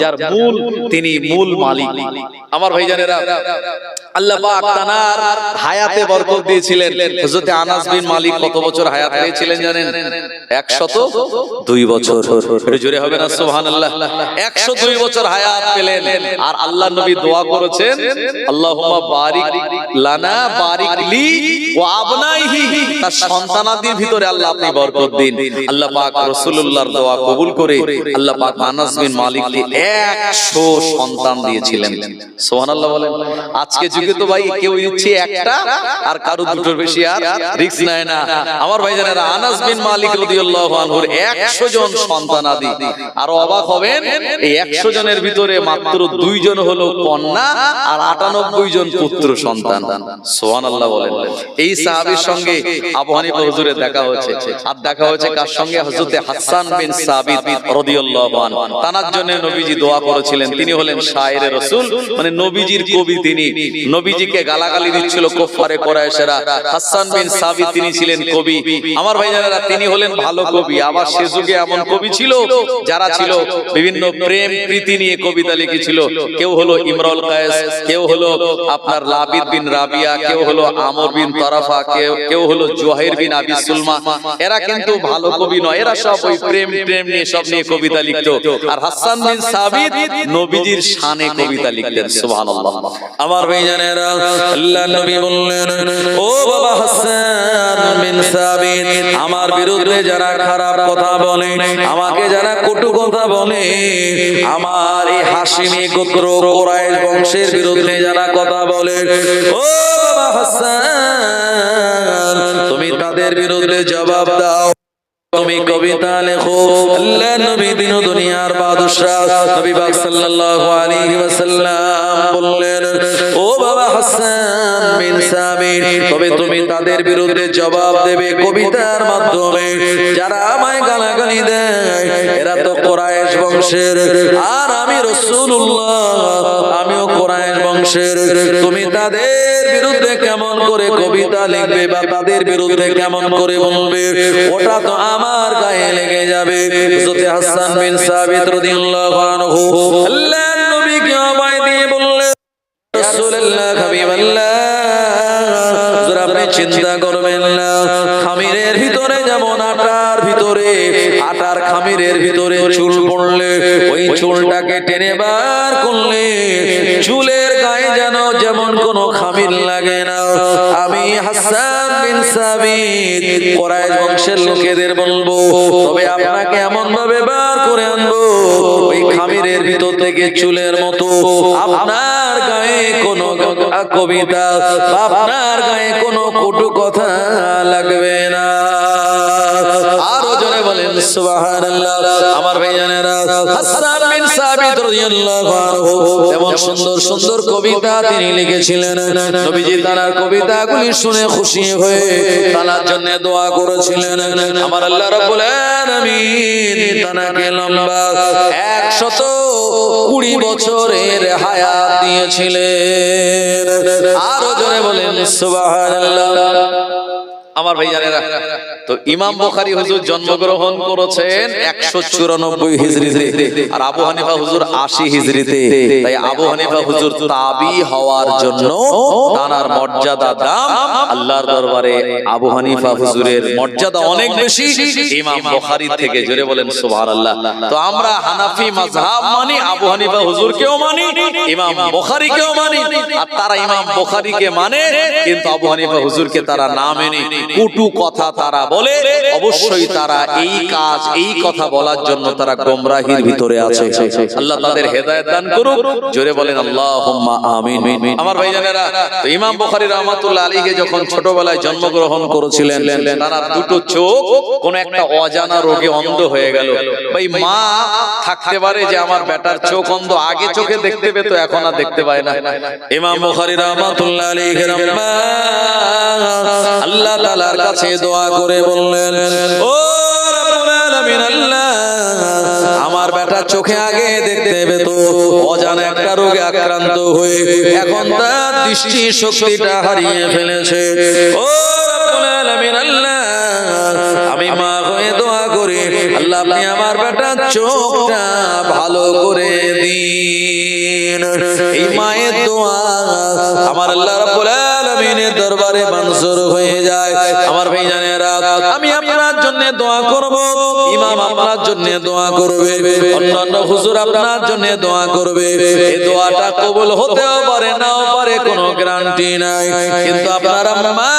যার মূল তিনি মূল মালিক। আমার ভাইজানেরা আল্লাহ পাক তানার হায়াতে বরকত দিয়েছিলেন। হযরত আনাস বিন মালিক কত বছর হায়াত পেয়েছিলেন জানেন? 102 বছর। জোরে হবে না? সুবহানাল্লাহ। 102 বছর হায়াত পেলেন। আর আল্লাহ নবী দোয়া করেছেন আল্লাহুম্মা বারিক লানা বারিক লি ওয়া আবনাইহি। তার সন্তানাদির ভিতরে আল্লাহ আপনি বরকত দিন। আল্লাহ পাক রাসূলুল্লাহর দোয়া কবুল করে আল্লাহ পাক আনাস বিন মালিককে 100 সন্তান দিয়েছিলেন। সুবহানাল্লাহ বলেন। আজকে যুগে তো ভাই কেউ ইচ্ছে একটা আর কারও দুটোর বেশি আর রিস্ক নেয় না। আমার ভাইজানেরা আনাস বিন মালিক রাদিয়াল্লাহু আনহুর 100 জন সন্তান আদি আর অবাক হবেন এই 100 জনের ভিতরে মাত্র দুইজন হলো কন্যা আর 98 জন পুত্র সন্তান। সুবহানাল্লাহ বলেন। এই সাহাবীর সঙ্গে আবু হানিফা হুজুরের দেখা হয়েছে। আর দেখা হয়েছে কার সঙ্গে? হযরতে হাসান বিন সাবিত রাদিয়াল্লাহু আনহু। তানার জন্য নবীজি দোয়া করেছিলেন। তিনি হলেন শায়ের রাসূল। মানে নবীজির কবি তিনি। নবীজিকে গালাগালি দিচ্ছিল কুফারে কুরাইশেরা। হাসান বিন সাবিত তিনি ছিলেন কবি। আমার ভাইজানেরা তিনি হলেন ভালো কবি। আবার সে যুগে এমন কবি। ছিল যারা ছিল বিভিন্ন প্রেম প্রীতি নিয়ে কবিতা লিখেছিল। কেউ হলো ইমরুল কায়েস কেউ হলো আপনার লাবিদ বিন রাবিয়া কেউ হলো আমর বিন তরাফা কেউ কেউ হলো জোহাইর বিন আবি সুলমা। এরা কিন্তু ভালো কবি নয় এরা সব ওই প্রেম প্রেম নিয়ে সব নিয়ে কবিতা লিখতো। আর হাসান বিন সাবিত নবীজির শানে কবিতা লিখতেন সুবহানাল্লাহ আমার আল্লাহ নবী বললেন, ও বাবা হাসান বিন সাবিত, আমার বিরুদ্ধে যারা খারাপ কথা বলে, আমাকে যারা কটু কথা বলে, আমার এই হাসিমি গোত্র কোরাইশ বংশের বিরুদ্ধে যারা কথা বলে, ও বাবা হাসান, তুমি তাদের বিরুদ্ধে জবাব দাও। তুমি কবিতা লেখো। আল্লাহ নবী দিন দুনিয়ার বাদশাহ নবী পাক সাল্লাল্লাহু আলাইহি ওয়াসাল্লাম বললেন, ও হাসান বিন তবে তুমি তাদের বিরুদ্ধে জবাব দেবে কবিতার মাধ্যমে। যারা আমায় গালাগালি দেয়, এরা তো কোরাইশ বংশের। আর আমি রাসূলুল্লাহ, আমিও কোরাইশ বংশের। তুমি তাদের বিরুদ্ধে কেমন করে কবিতা লিখবে বা তাদের বিরুদ্ধে কেমন করে বলবে, ওটা তো আমার গায়ে লেগে যাবে। হাসান বিন সাবিত রাদিয়াল্লাহু আনহু আল্লাহর নবীকে অভয় দিয়ে বললেন হুজুর আপনি চিন্তা করবেন না। খামিরের ভিতরে যেমন আটার ভিতরে, আটার খামিরের ভিতরে চুল পড়লে, ওই চুলটাকে টেনে বার করলে, চুলের গায়ে যেন যেমন কোনো খামির লাগে না। আমি হাসান বিন সাবিত, কোরাইশ বংশের লোকেদের বলব, তবে আপনাকে এমন ভাবে বার করে আনব, ওই খামিরের ভিতর থেকে চুলের মতো আপনার কোনো কবিতা আপনার গায়ে কোনো কটু কথা লাগবে না। বলেন, সুবহানাল্লাহ। আমার ভাইজানেরা, হাসান বিন সাবিত রাদিয়াল্লাহু আনহু, এমন সুন্দর সুন্দর কবিতা তিনি লিখেছিলেন। নবীজি তার কবিতাগুলি শুনে খুশি হয়ে তার জন্য দোয়া করেছিলেন। আমার আল্লাহ রাব্বুল আলামিন তাকে লম্বা 120 বছরের হায়াত দিয়েছিলেন। আরও জোরে বলেন, সুবহানাল্লাহ। আমার ভাইজানেরা, তো ইমাম বুখারী হুজুর জন্মগ্রহণ করেছেন 194 হিজরিতে আর আবু হানিফা হুজুর 80 হিজরিতে তাই আবু হানিফা হুজুর তাবি হওয়ার জন্য তানার মর্যাদা দাম আল্লাহর দরবারে আবু হানিফা হুজুরের মর্যাদা অনেক বেশি। ইমাম বুখারী থেকে জোরে বলেন, সুবহানাল্লাহ। তো আমরা হানাফি মাযহাব মানি, আবু হানিফা হুজুরকেও মানি, ইমাম বুখারীকেও মানি, আর তারা ইমাম বুখারীকে মানে কিন্তু আবু হানিফা হুজুরকে তারা না মেনে। কুটু কথা তারা বলে, অবশ্যই তারা এই কাজ, এই কথা বলার জন্য তারা গোমরাহির ভিতরে আছে। আল্লাহ তাদের হেদায়েত দান করুক। জোরে বলেন, আল্লাহুম্মা আমিন। আমার ভাইজানেরা, তো ইমাম বুখারী রাহমাতুল্লাহ আলাইহি যখন ছোটবেলায় জন্মগ্রহণ করেছিলেন, তার দুটো চোখ, কোন একটা অজানা রোগে অন্ধ হয়ে গেল। ভাই, মা থাকতে পারে যে আমার বেটার চোখ অন্ধ, আগে চোখে দেখতে পেতো, এখন আর দেখতে পায় না। ইমাম বুখারী রাহমাতুল্লাহ আলাইহি আল্লাহ তাআলার কাছে দোয়া করে বললেন, ও আমার বেটা চোখে আগে দেখতে পেত, অজানা একটা রোগে আক্রান্ত হয়ে এখন তার দৃষ্টি শক্তিটা হারিয়ে ফেলেছে। ও আমি মা হয়ে দোয়া করি, আল্লাহ আপনি আমার বেটা চোখটা ভালো করে দিন। এই মায়ের দোয়া আমার আল্লাহ রাব্বুল আলামিনের দরবারে মঞ্জুর হয়ে যায়। আমি আপনার জন্য দোয়া ইমাম আপনার দোয়া করবে, অন্যান্য আপনার দোয়া করবে। দোয়াটা কবুল হতেও পারে, নাও পারে, কোনো নাই। কিন্তু আপনার আম্মা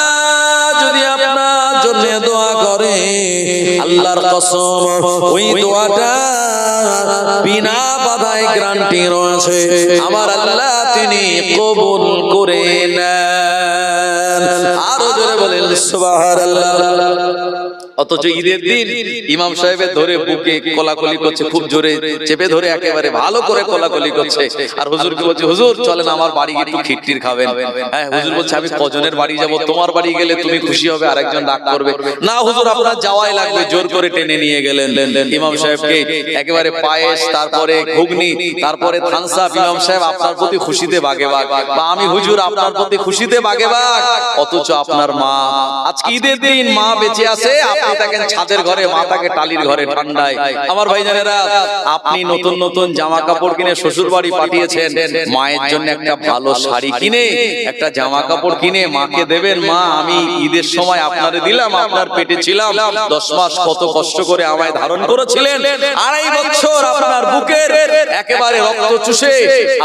যদি আপনার জন্য দোয়া করে, আল্লাহর কসম, ওই দোয়াটা বিনা বাধায় গ্যারান্টি রয়েছে। আমার আল্লাহ তিনি কবুল করে বলেন সুবহানাল্লাহ। অথচ ঈদের দিন ইমাম সাহেবের ধরে বুকে কোলাকুলি করছে খুব জোরে চেপে ধরে একেবারে ভালো করে কোলাকুলি করছে। আর হুজুরকে বলছে হুজুর চলেন আমার বাড়ি একটু খিট্টির খাবেন। হ্যাঁ হুজুর বলছে আমি কজনের বাড়ি যাব তোমার বাড়ি গেলে তুমি খুশি হবে আরেকজন ডাক করবে। না হুজুর আপনার যাওয়াই লাগবে জোর করে টেনে নিয়ে গেলেন। ইমাম সাহেবকে একেবারে পায়েস তারপরে ঘুগনি তারপরে থানসা ইমাম সাহেব আপনার প্রতি খুশিতে বাগে বাগ বা আমি হুজুর আপনার প্রতি খুশিতে বাগে বাগ অথচ আপনার মা আজকে ঈদের দিন মা বেঁচে আছে আপনি থাকেন ছাদের ঘরে মা থাকে টালির ঘরে ঠান্ডায়। আমার ভাইজানেরা আপনি নতুন নতুন জামা কাপড় কিনে শ্বশুর বাড়ি পাঠিয়েছেন। মায়ের জন্য একটা ভালো শাড়ি কিনে একটা জামা কাপড় কিনে মাকে দেবেন। মা আমি ঈদের সময় আপনারে দিলাম আপনার পেটে ছিলাম। দশ মাস কত কষ্ট করে আমায় ধারণ করেছিলেন। আড়াই বছর আপনার বুকের একেবারে রক্ত চুষে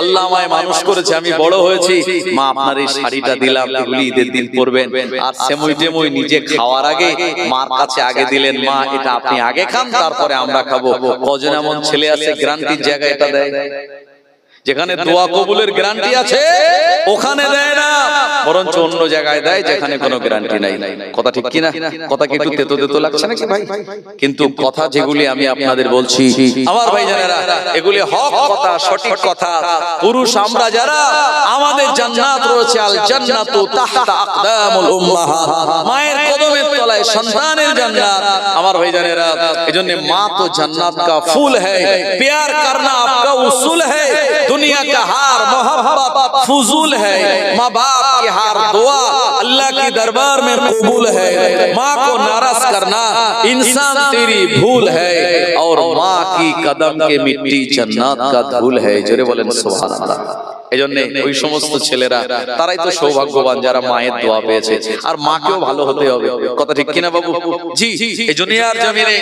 আল্লাহ আমায় মানুষ করেছে আমি বড় হয়েছি। মা আপনার এই শাড়িটা দিলাম এগুলি ঈদের দিন পরবেন আর সেমই টেমই নিজে খাওয়ার আগে মার কাছে আগে দিলেন, মা, এটা আপনি আগে খান, তারপরে আমরা খাব। কজন এমন ছেলে আছে গ্রান্টির জায়গায় এটা দেয়? যেখানে দোয়া কবুলের গ্যারান্টি আছে, ওখানে দেয় না। বরঞ্চ অন্য জায়গায় দেয় যেখানে কোনো গ্যারান্টি নাই। কথা ঠিক কিনা? কথা কি একটু তেতো তেতো লাগছে নাকি ভাই? কিন্তু কথা যেগুলি আমি আপনাদের বলছি, আমার ভাই জানেরা এগুলি হক কথা, সঠিক কথা। পুরুষ আমরা যারা, আমাদের জান্নাত রয়েছে আল জান্নাতু তাহতা আকদামুল উম্মাহাত মায়ের কদমের তলায় সন্তানের জান্নাত। আমার ভাই জানেরা এজন্য মা তো জান্নাত কা ফুল হ্যায়, প্যার করনা আপকা উসুল হ্যায়। दुनिया का हार मोहब्बत फजूल है माँ बाप की हार दुआ अल्लाह की दरबार में कबूल है माँ को नाराज करना इंसान तेरी भूल है और माँ की कदम के मिट्टी जन्नत का धूल है जोरे बोलेन सुभान अल्लाह এই জন্য ওই সমস্ত ছেলেরা তারাই তো সৌভাগ্যবান যারা মায়ের দোয়া পেয়েছে আর মাকেও ভালো হতে হবে কথা ঠিক কিনা বাবু জি এই দুনিয়ার জমিনে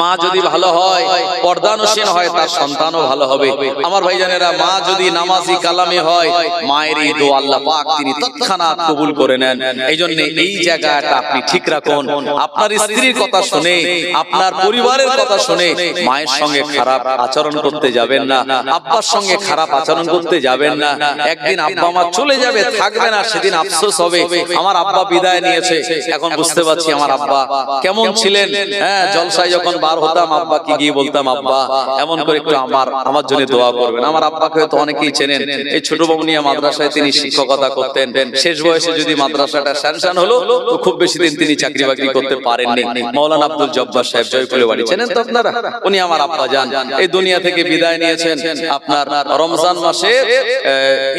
মা যদি ভালো হয়, পর্দানুসীন হয়, তার সন্তানও ভালো হবে। আমার ভাইজানেরা, মা যদি নামাজি কালামে হয় মায়ের এই দোয়া আল্লাহ পাক তিনি তৎক্ষণাৎ কবুল করে নেন। এই জন্য এই জায়গাটা আপনি ঠিক রাখুন। আপনার স্ত্রীর কথা শুনে, আপনার পরিবারের কথা শুনে মায়ের সঙ্গে খারাপ আচরণ করতে যাবেন না। আব্বার সঙ্গে খারাপ আচরণ করতে যাবেন না। একদিন আব্বা আমার চলে যাবে, থাকবে না, সেদিন আফসোস হবে। আমার আব্বা বিদায় নিয়েছে। এখন বুঝতে পারছি আমার আব্বা কেমন ছিলেন হ্যাঁ জলসায় যখন বার হতাম আব্বাকে গিয়ে বলতাম আব্বা? এমন করে একটু আমার আমার জন্য দোয়া করবেন। আমার আব্বাকে হয়তো অনেকেই চেনেন। এই ছোট বাবুনিয়া মাদ্রাসায় তিনি শিক্ষকতা করতেন। শেষ বয়সে যদি মাদ্রাসাটা স্যাংশন হলো তো খুব বেশি দিন তিনি চাকরি বাকরি করতে পারেননি। মৌলানা আব্দুল জব্বার সাহেব জয়পুরে বাড়ি চেনেন তো আপনারা? উনি আমার আব্বা যান এই দুনিয়া থেকে বিদায় নিয়েছেন আপনার রমজান মাসে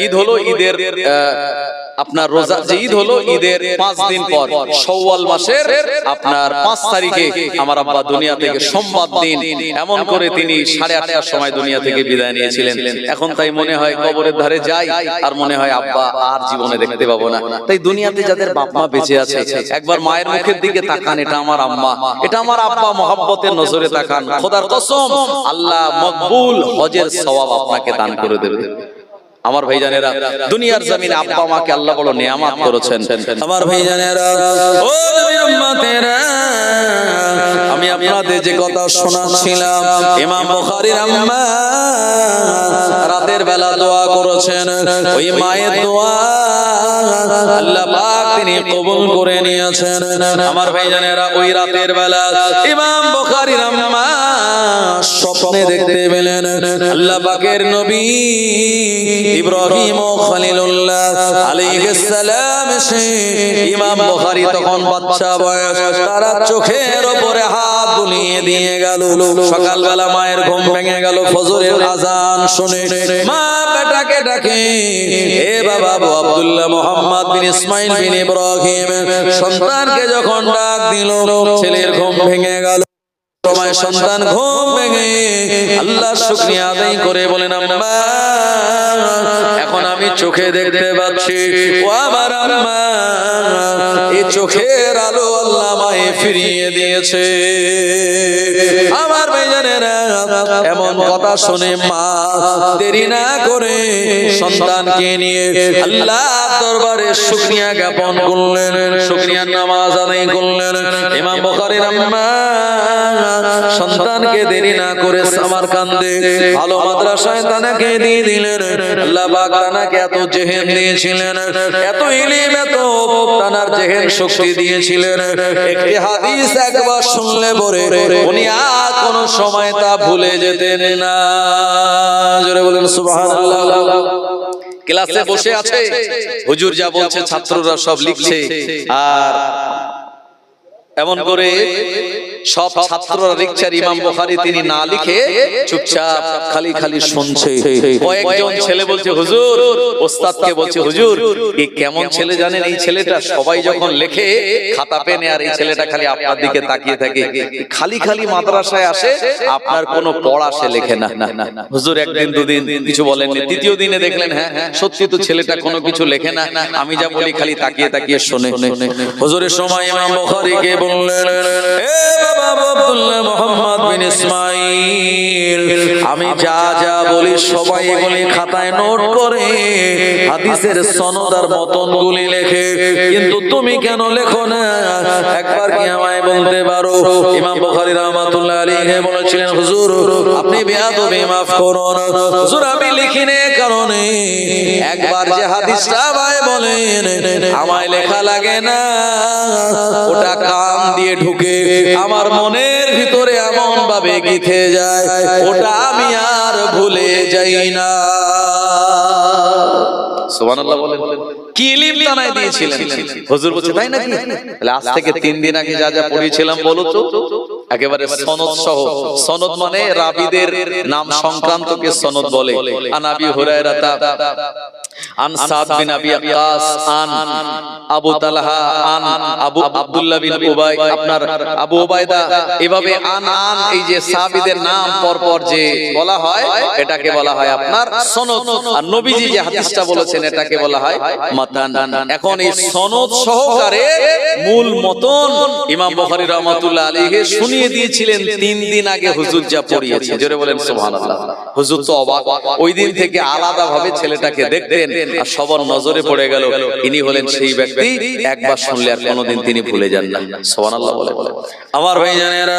ঈদ হলো ঈদের আপনার রোজা যে ঈদ হলো ঈদের পাঁচ দিন পর। সওয়াল মাসের আপনার পাঁচ তারিখে আমার আব্বা দুনিয়া থেকে সোমবার দিন এমন করে তিনি সাড়ে আটটার সময় দুনিয়া থেকে বিদায় নিয়েছিলেন। এখন তাই মনে হয় কবরের ধারে যাই আর মনে হয় আব্বা আর জীবনে দেখতে পাবো না। তাই দুনিয়াতে যাদের বাপ মা বেঁচে আছে একবার মায়ের মুখের দিকে তাকান এটা আমার আম্মা। এটা আমার আব্বা মহাব্বতের নজরে তাকান। খোদার কসম আল্লাহ মকবুল হজের সওয়াব আপনাকে দান করে দেবে। আমার ভাইজানেরা, দুনিয়ার জমিনে আব্বা মাকে আল্লাহ বড় নিয়ামত করেছেন। আমার নবীর উম্মতেরা আমি আপনাদের যে কথা শোনাচ্ছিলাম, ইমাম বুখারীর আম্মা রাতের বেলা দোয়া করেছেন। ওই মায়ের দোয়া আল্লাহ পাক তিনি কবুল করে নিয়েছেন। আমার ভাইজানেরা, ওই রাতের বেলা ইমাম বুখারীর আম্মা স্বপ্নে দেখতে পেলেন আল্লাহ পাকের নবী ইব্রাহিম ও খলিলুল্লাহ আলাইহিস সালাম সে ইমাম বুখারী তখন বাচ্চা বয়স, তারা চোখের উপরে হাত বুলিয়ে দিয়ে গেল। সকালবেলা মায়ের ঘুম ভেঙে গেল, ফজরের আজান শুনে মা বেটাকে ডাকে, এ বাবা আবু আব্দুল্লাহ মোহাম্মদ বিন ইসমাইল বিন ইব্রাহিম। সন্তানকে যখন ডাক দিল, ছেলের ঘুম ভেঙে গেল। সময় সন্তান ঘুম ভেঙে আল্লাহ শুকরিয়া আদায় করে বলেন, আম্মা, এখন আমি চোখে দেখতে পাচ্ছি। ও আমার আম্মা এই চোখের আলো আল্লাহ মায়ে ফিরিয়ে দিয়েছে। আমার ভাইজানেরা, এমন কথা শুনে মা দেরি না করে সন্তানকে নিয়ে আল্লাহ দরবারে শুকরিয়া জ্ঞাপন করলেন শুকরিয়ার নামাজ আদায় করলেন। ইমাম বুখারীর আম্মা সন্তানকে দেরি না করে আমার কান্দে। ভালো মাদ্রাসায় তানাকে দিয়ে দিলেন। আল্লাহ পাক তানাকে এত জেহেন দিয়েছিলেন। এত ইলিম এত তানার জেহেন শক্তি দিয়েছিলেন। একটি হাদিস একবার শুনলে পরে উনি আর কোন সময় তা ভুলে যেতেন না। জোরে বলেন সুবহানাল্লাহ। ক্লাসে বসে আছে। হুজুর যা বলছে ছাত্ররা সব লিখছে। আর এমন করে সব ছাত্ররা আর ইমাম বুখারী তিনি না লিখে চুপচাপ খালি খালি শুনছে। কয়েকজন ছেলে বলছে হুজুর ওস্তাদকে বলছে হুজুর এই কেমন ছেলে জানেন এই ছেলেটা? সবাই যখন লেখে খাতা পেনে আর এই ছেলেটা খালি আপনার দিকে তাকিয়ে থাকে। খালি খালি মাদ্রাসায় আসে আপনার কোনো পড়া সে লেখে না। হুজুর একদিন দুদিন কিছু বলেননি তৃতীয় দিনে দেখলেন হ্যাঁ সত্যি তো ছেলেটা কোনো কিছু লেখে না আমি যা বলি খালি তাকিয়ে তাকিয়ে শোনে। হুজুরের সময় ইমাম বুখারীকে বললেন আমি যা যা বলি সবাই এগুলি খাতায় নোট করে হাদিসের সনদ আর মতন গুলি লেখে। কিন্তু তুমি কেন লেখো না? একবার কি আমায় বলতে পারো? ইমাম বুখারী রাহমাতুল্লাহ বলেছিলেন, হুজুর, আপনি বেয়াদবি maaf করুন। হুজুর, আমি লিখি নে কারণে একবার যে হাদিসটা আমায় বলেন আমায় লেখা লাগে না ওটা কান দিয়ে ঢুকে আমার মনের ভিতরে এমন ভাবে গিথে যায় ওটা আমি আর ভুলে যাই না। সুবহানাল্লাহ বলেন কি ইলম তানায় দিয়েছিলেন? হুজুর বলছে তাই নাকি? তাহলে আজ থেকে তিন দিন আগে যা যা পড়িয়েছিলাম বলো তো। একেবারে সনদ সহ। সনদ মানে রাবিদের নাম সংক্রান্তকে সনদ বলে। আনাবি হুরায়রাতা এটাকে বলা হয় এখন এই সনদ সহকারে মূল মতন ইমাম শুনিয়ে দিয়েছিলেন, তিন দিন আগে হুজুর যা পড়িয়েছে। জোরে বলেন হুজুর তো অবাক। ওই দিন থেকে আলাদা ভাবে ছেলেটাকে দেখতেন আর সবার নজরে পড়ে গেল, ইনি হলেন সেই ব্যক্তি একবার শুনলে আর কোনোদিন তিনি ভুলে যান না। সুবহানাল্লাহ বলে। আমার ভাই জানেরা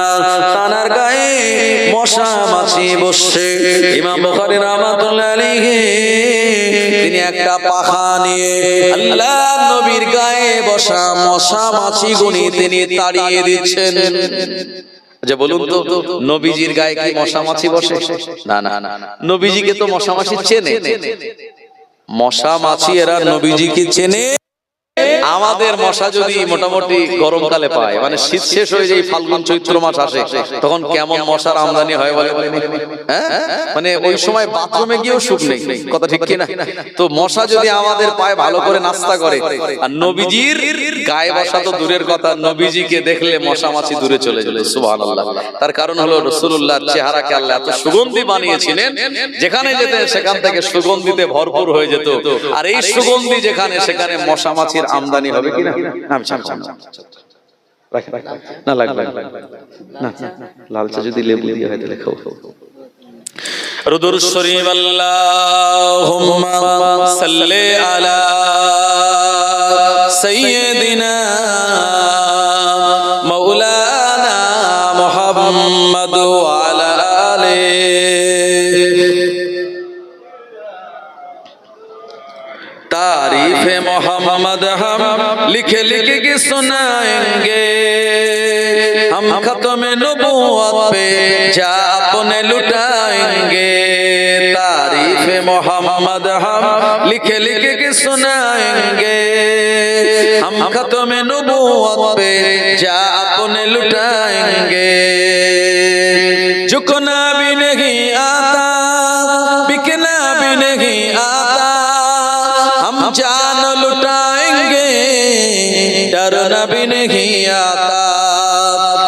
মাছি বসছে ইমাম বুখারী রাহমাতুল্লাহ আলাইহি, তিনি একটা পাখা নিয়ে নবীর গায়ে বসা মশা মাছি গুনি তিনি তাড়িয়ে দিচ্ছেন। আচ্ছা বলুন তো, নবীজির গায়ে কি মশা মাছি বসে? না না না। নবীজিকে তো মশা মাছি চেনে। মশা মাছি এরা নবীজিকে চেনে। আমাদের মশা যদি মোটামুটি গরমকালে পায় মানে শীত শেষ হয়ে যায়, ফাল্গুন, চৈত্র মাস আসে, তখন কেমন মশার আমদানি হয় বলে হ্যাঁ? মানে ওই সময় বাথরুমে গিয়েও সুখ নেই, কথা ঠিক কিনা? তো মশা যদি আমাদের পায়ে ভালো করে নাস্তা করে, আর নবীজির গায়ে বসা তো দূরের কথা, নবীজিকে দেখলে মশা মাছি দূরে চলে যাবে, সুবহানাল্লাহ। তার কারণ হলো রাসূলুল্লাহর চেহারাকে আল্লাহ এত সুগন্ধি বানিয়েছিলেন, যেখানে যেতে সেখান থেকে সুগন্ধিতে ভরপুর হয়ে যেত, আর এই সুগন্ধি যেখানে, সেখানে মশা মাছির আমদানি হবে কিনা? আমি ছাড় ছাড় না লাগবে না লালচা যদি লেবু দিয়ে হয় তাহলে খাও। রুদুর শরীফ আল্লাহুম্মা সাল্লি আলা সাইয়্যিদিনা सुनाएंगे हम हम खत्म नबूवत पे जा अपने लुटाएंगे तारीफ मोहम्मद हम लिख लिख के सुनाएंगे हम खत्म नबूवत पे जा अपने लुटाएंगे झुकना भी नहीं आता बिकना भी नहीं आता हम जान लुटाएंगे डरना भी नहीं आता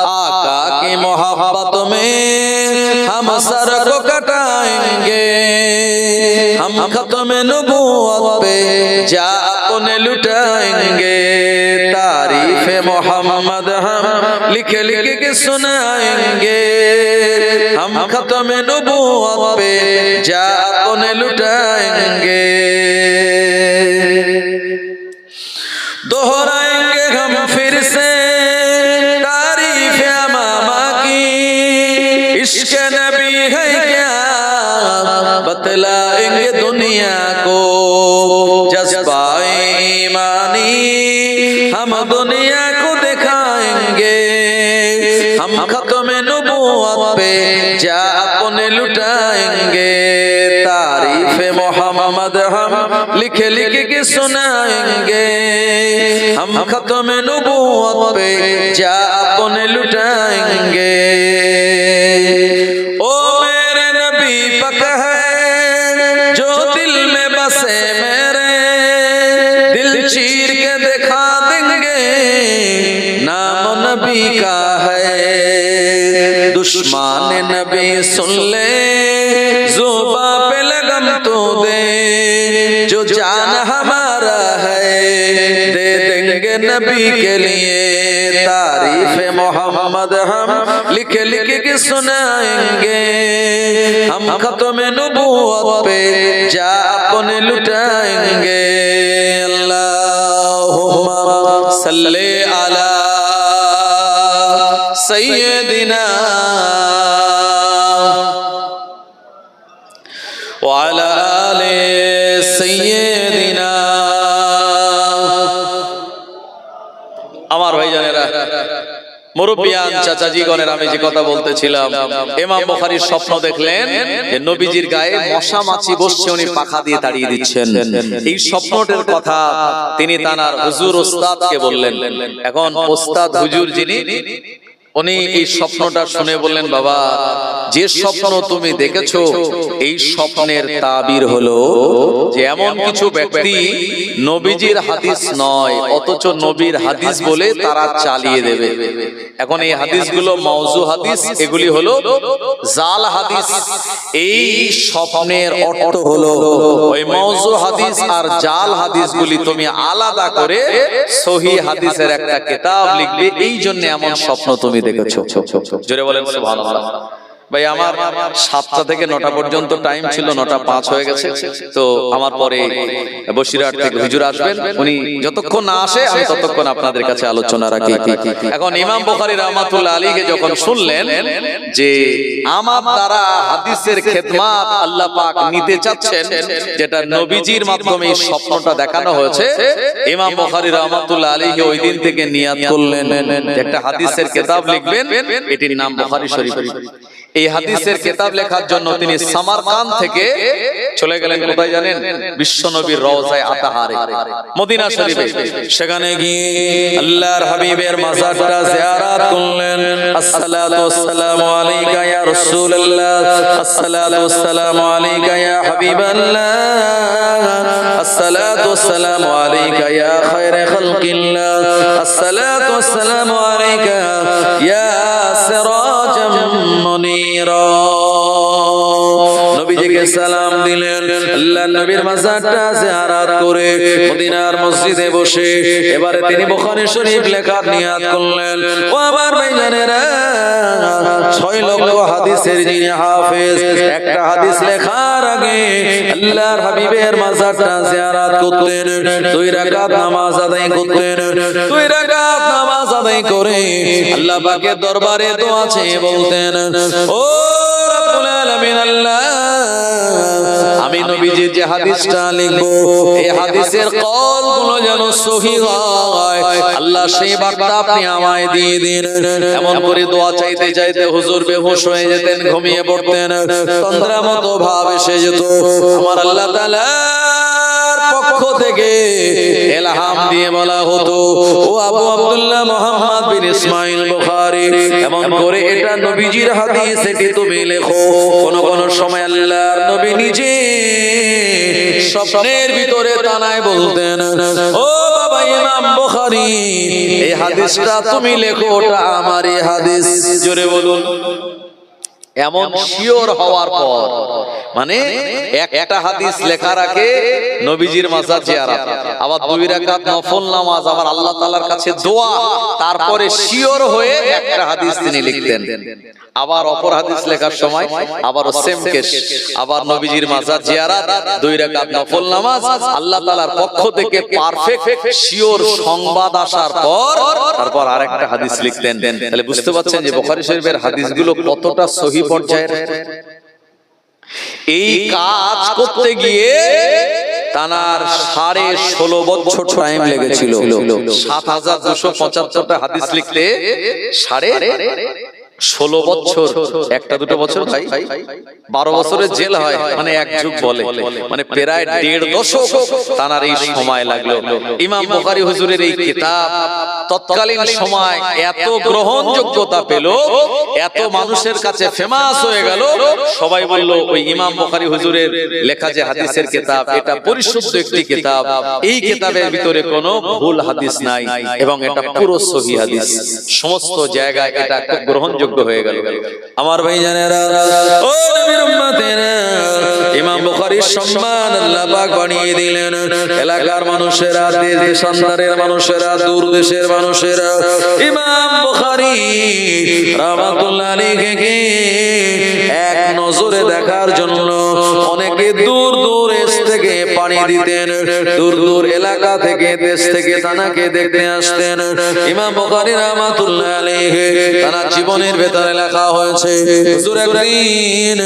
आका की मोहब्बत में हम सर को कटाएंगे हम खत्म नबूवत पे जा अपने लुटाएंगे तारीफ मोहम्मद हम लिख लिख के सुनाएंगे हम खत्म नबूवत पे जा अपने लुटाएंगे हम दुनिया को दिखाएंगे हम खत्म नबूवत पे जा अपने लुटाएंगे तारीफ मोहम्मद हम लिख लिख के सुनाएंगे हम खत्म नबूवत पे जा अपने लुटाएंगे दुश्मन नबी सुन ले जुबा पे लगम तो दे जो जान हमारा है दे देंगे नबी के लिए तारीफ मोहम्मद हम लिख लिख के सुनाएंगे हम खत्म नबूवत पे जा अपने लुटाएंगे अल्लाहुम्मा सल्ले अला सैयदिना মুরব্বিয়ান চাচাজিগণের আমি যে কথা বলতেছিলাম এমাম বুখারীর স্বপ্ন দেখলেন যে নবীজির গায়ে মশা মাছি বসছে উনি পাখা দিয়ে তাড়িয়ে দিচ্ছেন। এই স্বপ্নটার কথা তিনি তানার হুজুর ওস্তাদকে বললেন। এখন ওস্তাদ হুজুর যিনি উনি এই স্বপ্নটা শুনে বললেন বাবা যে স্বপ্ন তুমি দেখেছ এই স্বপ্নের তাবির হলো যে এমন কিছু ব্যক্তি নবীজির হাদিস নয় অথচ নবীর হাদিস বলে তারা চালিয়ে দেবে। এখন এই হাদিসগুলো মাউজু হাদিস এগুলি হলো জাল হাদিস। এই স্বপ্নের অর্থ হলো ওই মাউজু হাদিস আর জাল হাদিসগুলি তুমি আলাদা করে সহি হাদিসের একটা কিতাব লিখবে এই জন্য এমন স্বপ্ন তুমি দেখেছ? জোরে বলেন সুবহানাল্লাহ। ভাই, আমার সাতটা থেকে নটা পর্যন্ত টাইম ছিল, নটা পাঁচ হয়ে গেছে। তো আমার পরে বসিরহাট থেকে হুজুর আসবেন। উনি যতক্ষণ না আসে, আমি ততক্ষণ আপনাদের কাছে আলোচনা রাখি। এখন ইমাম বুখারী রহমাতুল্লাহ আলীকে যখন শুনলেন যে আমার দ্বারা হাদিসের খেদমাত আল্লাহ পাক নিতে চাচ্ছেন, যেটা নবীজির মাধ্যমে স্বপ্নটা দেখানো হয়েছে, ইমাম বুখারী রহমাতুল্লাহ আলীকে ওই দিন থেকে নিয়াত করলেন। একটা হাদিসের কিতাব লিখবেন, এটির নাম বুখারী শরীফ এই হাদিসের কিতাব লেখার জন্য তিনি সামারকান থেকে চলে গেলেন কোথায় জানেন? বিশ্বনবীর রওজায় আতাহারে। মদিনা শরীফে। সেখানে গিয়ে আল্লাহর হাবিবের মাজারটা জিয়ারাত করলেন। আসসালাতু ওয়াসসালামু আলাইকা ইয়া রাসূলুল্লাহ। আসসালাতু ওয়াসসালামু আলাইকা ইয়া হাবিবাল্লাহ। আসসালাতু ওয়াসসালামু আলাইকা ইয়া খায়রা খালকিল্লাহ। আসসালাতু ওয়াসসালামু আলাইকা ইয়া মুনীরা নবীজিকে সালাম দিলেন। আল্লাহ নবীর মাজারটা জিয়ারত করে মদিনার মসজিদে বসে। এবারে তিনি বুখারী শরীফ লেখার নিয়াত করলেন। ও আমার ভাইজানেরা ছয় লক্ষ হাদিসের যিনি হাফেজ একটা হাদিস লেখার আগে আল্লাহর হাবিবের মাজারটা জিয়ারত করতেন। দুই রাকাত নামাজ আদায় করতেন। দুই রাকাত নামাজ আদায় করে আল্লাহ পাকের দরবারে দোয়া চেয়ে বলতেন ও রব্বুল আলামিন আল্লাহ আমি নবীজির যে হাদিসটা লিখব এই হাদিসের কলগুলো যেন সহি হয়। আল্লাহ সেই বার্তা আপনি আমায় দিয়ে দিন। এমন করে দোয়া চাইতে চাইতে হুজুর বেহুশ হয়ে যেতেন ঘুমিয়ে পড়তেন। তন্দ্রা মতো ভাব এসে যেত। আমার আল্লাহ তাআলার পক্ষ থেকে এলহাম দিয়ে বলা হতো ও আবু আব্দুল্লাহ মোহাম্মদ বিন ইসমাইল বুখারী। এমন করে এটা নবীজির হাদিস এটি তুমি লেখো। কোন কোন সময় আল্লাহর নবী নিজে স্বপ্নের ভিতরে তানায় বলতেন ও বাবা ইমাম বুখারী এই হাদিসটা তুমি লেখো ওটা আমার এই হাদিস। জোরে বলুন। এমন শিওর হওয়ার পর মানে একটা হাদিস লেখা রাখে নবীজির মাজার জিয়ারাত আবার দুই রাকাত নফল নামাজ আবার আল্লাহ তাআলার কাছে দোয়া। তারপরে শিওর হয়ে একটা হাদিস তিনি লিখতেন। আবার অপর হাদিস লেখার সময় আবার সেম কেস আবার নবীজির মাজার জিয়ারাত দুই রাকাত নফল নামাজ আল্লাহ তাআলার পক্ষ থেকে পারফেক্ট শিওর সংবাদ আসার পর তারপর আরেকটা হাদিস লিখতেন। তাহলে বুঝতে পারছেন যে বুখারী শরীফের হাদিসগুলো কতটা সহি পর্যায়ের? এই কাজ করতে গিয়ে তানার সাড়ে ষোলো বছর টাইম লেগেছিল। সাত হাজার দুশো পঁচাত্তরটা হাদিস লিখতে সাড়ে ষোলো বছর। একটা দুটো বছর ভাই। বারো বছরের জেল হয় মানে এক যুগ বলে। মানে প্রায় দেড় দশক তানার এই সময় লাগল। ইমাম বুখারী হুজুরের এই কিতাব। তৎকালীন সময় এত গ্রহণযোগ্যতা পেল এত মানুষের কাছে ফেমাস হয়ে গেল। সবাই বলল ওই ইমাম বুখারী হুজুরের লেখা যে হাদিসের কিতাব এটা পরিশুদ্ধ একটি কিতাব। এই কিতাবের ভিতরে কোনো ভুল হাদিস নাই এবং এটা পুরো সহি হাদিস। সমস্ত জায়গায় এটা খুব গ্রহণযোগ্য হয়ে গেল। আমার ভাই জানেরা ও নবীর উম্মতেরা ইমাম বুখারীর সম্মান আল্লাহ পাক বানিয়ে দিলেন। এলাকার মানুষেরা দেশ দেশান্তরের মানুষেরা দূর দেশের মানুষেরা। ইমাম বুখারী রাহমাতুল্লাহ আলাইহি এক নজরে দেখার জন্য অনেকে দূর দূর থেকে পানি দিতেন। দূর দূর এলাকা থেকে দেশ থেকে তানাকে দেখতে আসতেন। ইমাম বুখারী রাহমাতুল্লাহ আলাইহি তার জীবনের ভেতরে লেখা হয়েছে, হুজুর একদিন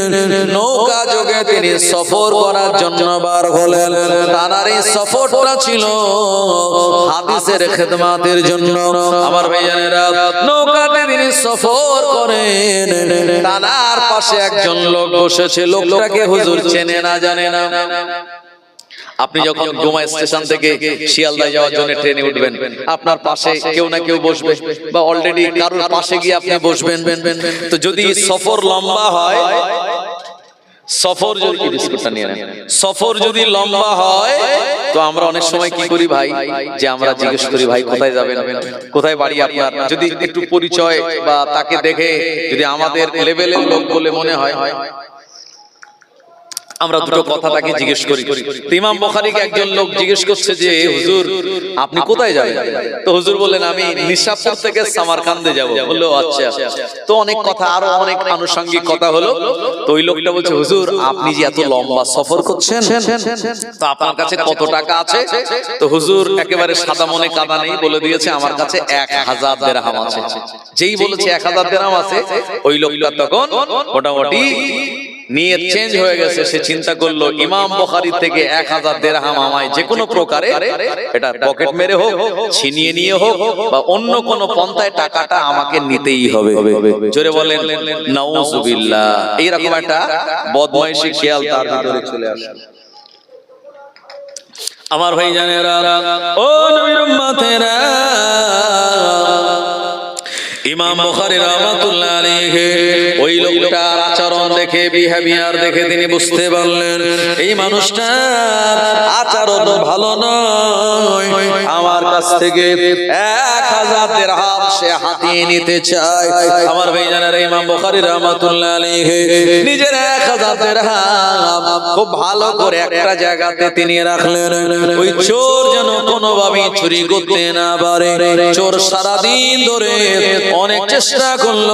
নৌকা যোগে তিনি সফর করার জন্য বার হলেন। তার এই সফরটা ছিল হাদিসের খেদমাতের জন্য। আমার ভাইজানেরা নৌকাতে তিনি সফর করেন। তানার পাশে একজন লোক বসেছে। লোকটাকে হুজুর চেনে না, জানে না। আপনি যখন গোমা স্টেশন থেকে শিয়ালদায় যাওয়ার জন্য ট্রেনে উঠবেন আপনার পাশে কেউ না কেউ বসবে বা অলরেডি কারোর পাশে গিয়ে আপনি বসবেন। তো যদি সফর লম্বা হয় সফর যদি বিস্কুটটা নিয়ে নেন। সফর যদি লম্বা হয় তো আমরা অনেক সময় কি করি ভাই? যে আমরা জিজ্ঞেস করি ভাই কোথায় যাবেন? কোথায় বাড়ি আপনার? যদি একটু পরিচয় বা তাকে দেখে যদি আমাদের লেভেলের লোক বলে মনে হয় আমরা দুটো কথা তাকে জিজ্ঞেস করি। ইমাম বুখারীকে একজন লোক জিজ্ঞেস করছে যে, হুজুর, আপনি কোথায় যাবেন? তো হুজুর বললেন, আমি নিশাপুর থেকে সামারকান্দে যাব। বলল আচ্ছা। তো অনেক কথা, আরও অনেক আনুষঙ্গিক কথা হলো। তো ওই লোকটা বলছে, হুজুর, আপনি যে এত লম্বা সফর করছেন, তো আপনার কাছে কত টাকা আছে? তো হুজুর একেবারে সাদা মনে কাদা নেই, বলে দিয়েছে, আমার কাছে এক হাজার দেড়হাম আছে। যেই বলেছে, এক হাজার দেড়হাম আছে। ওই লোকটা তখন মোটামুটি নিয়ে চেঞ্জ হয়ে গেছে সে চিন্তা করল ইমাম বখারি থেকে এক হাজার দেড়হাম আমায় যে কোনো প্রকারে এটা পকেট মেরে হোক ছিনিয়ে নিয়ে হোক বা অন্য কোন পন্থায় টাকাটা আমাকে নিতেই হবে। জোরে বলেন নাউজুবিল্লাহ। এইরকম একটা বদমাইশি খেয়াল তার ভিতরে চলে আসে আমার ভাই জানেরা ও নবীর উম্মতেরা ইমাম বুখারী রাহমাতুল্লাহ আলাইহি ওই লোকটার আচরণ দেখে বিহেভিয়ার দেখে তিনি বুঝতে পারলেন এই মানুষটার আচরণ ভালো নয়। আমার কাছ থেকে এক হাজার দেড়হাম সে হাতিয়ে নিতে চায়। আমার ভাই জানেরা ইমাম বুখারী রাহমাতুল্লাহ আলাইহি নিজের এক হাজার দেড়হাম খুব ভালো করে একটা জায়গাতে তিনি রাখলেন। ওই চোর যেন কোনোভাবে চুরি করতে না পারে। চোর সারাদিন ধরে অনেক চেষ্টা করল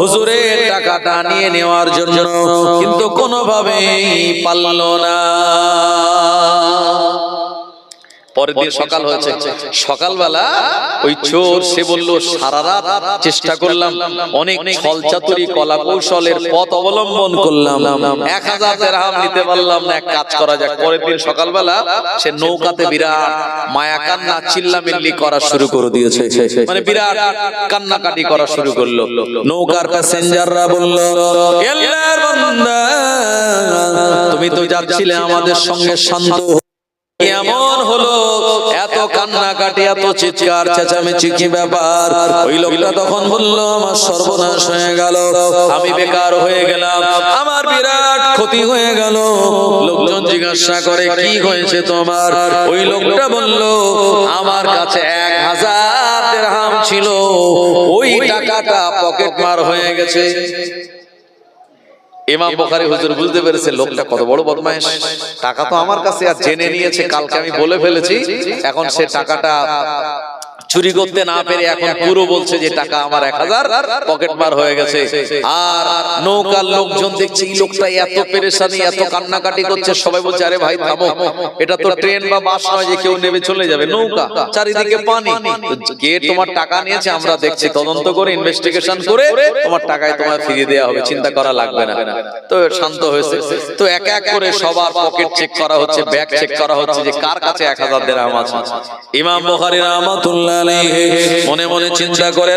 হুজুরের টাকাটা নিয়ে নেওয়ার জন্য কিন্তু কোনোভাবেই পারল না। পরের দিন সকাল হয়েছে। সকালবেলা ওই চোর, সে বলল সারা রাত চেষ্টা করলাম, অনেক চাতুরি কলা কৌশলের পথ অবলম্বন করলাম, এক হাজার নিতে পারলাম না, এক কাজ করা যাক। পরের দিন সকালবেলা সে নৌকাতে বিরাট মায়া কান্না, চিল্লামিল্লি করা শুরু করে দিয়েছে। মানে বিরাট কান্নাকাটি করা শুরু করল। নৌকার প্যাসেঞ্জাররা বলল তুমি তো যাচ্ছিলে আমাদের সঙ্গে শান্ত। এমন হলো, এত কান্নাকাটি, এত চিৎকার, চেঁচামেচি কি ব্যাপার? ওই লোকটা তখন বলল, আমার সর্বনাশ হয়ে গেল, আমি বেকার হয়ে গেলাম, আমার বিরাট ক্ষতি হয়ে গেল। লোকজন জিজ্ঞাসা করে, কি হয়েছে তোমার? ওই লোকটা বলল, আমার কাছে এক হাজার ছিল, ওই টাকাটা পকেট মার হয়ে গেছে। ইমাম বুখারী হুজুর বুঝতে পেরেছে লোকটা কত বড় বদমাইশ টাকা তো আমার কাছে আর জেনে নিয়েছে কালকে আমি বলে ফেলেছি। এখন সে টাকাটা চুরি করতে না পেরে এখন পুরো বলছে যে টাকা আমার এক হাজার পকেট মার হয়ে গেছে। আর নৌকার লোকজন দেখছে এই লোকটা এত পেরেশানি এত কান্নাকাটি করছে সবাই বলছে আরে ভাই থামো। এটা তো ট্রেন বা বাস নয় যে কেউ নেমে চলে যাবে। নৌকা চারিদিকে পানি। কে তোমার টাকা নিয়েছে আমরা দেখছি তদন্ত করে ইনভেস্টিগেশন করে তোমার টাকায় তোমার ফিরিয়ে দেওয়া হবে চিন্তা করা লাগবে না। তো শান্ত হয়েছে। তো এক এক করে সবার পকেট চেক করা হচ্ছে ব্যাগ চেক করা হচ্ছে যে কার কাছে এক হাজার দেড়হাম আছে ইমাম বুখারী রাহমাতুল্লাহ মনে মনে চিন্তা করে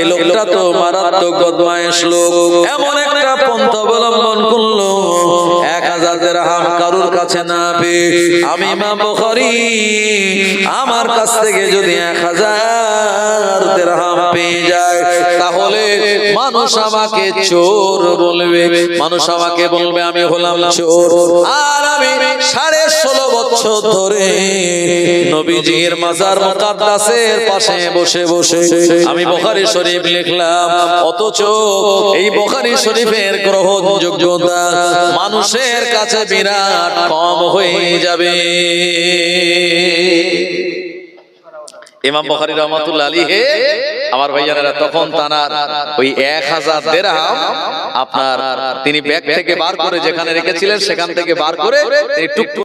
এই লোকটা তো মারাত্মক বদমাইশ লোক। এমন একটা পন্থা অবলম্বন করল। এক হাজার দেড়হাম কারুর কাছে না পেয়ে আমি ইমাম বুখারী, আমার কাছ থেকে যদি এক হাজার দেড়হাম পেয়ে যায় মানুষ আমাকে চোর বলবে। মানুষ আমাকে বলবে আমি হলাম চোর। আর আমি সাড়ে ষোলো বছর ধরে নবীজির মাজার মুকাদ্দাসের পাশে বসে বসে আমি বুখারী শরীফ লিখলাম অথচ এই বুখারী শরীফের গ্রহণযোগ্যতা মানুষের কাছে বিরাট কম হয়ে যাবে। ইমাম বখারি রহমতুল্লা আলী হে আমার ভাইয়ানেরা তখন তানার ওই এক হাজার দেড়হাম আপনার তিনি ব্যাগ থেকে বার করে যেখানে রেখেছিলেন সেখান থেকে বার করে টুক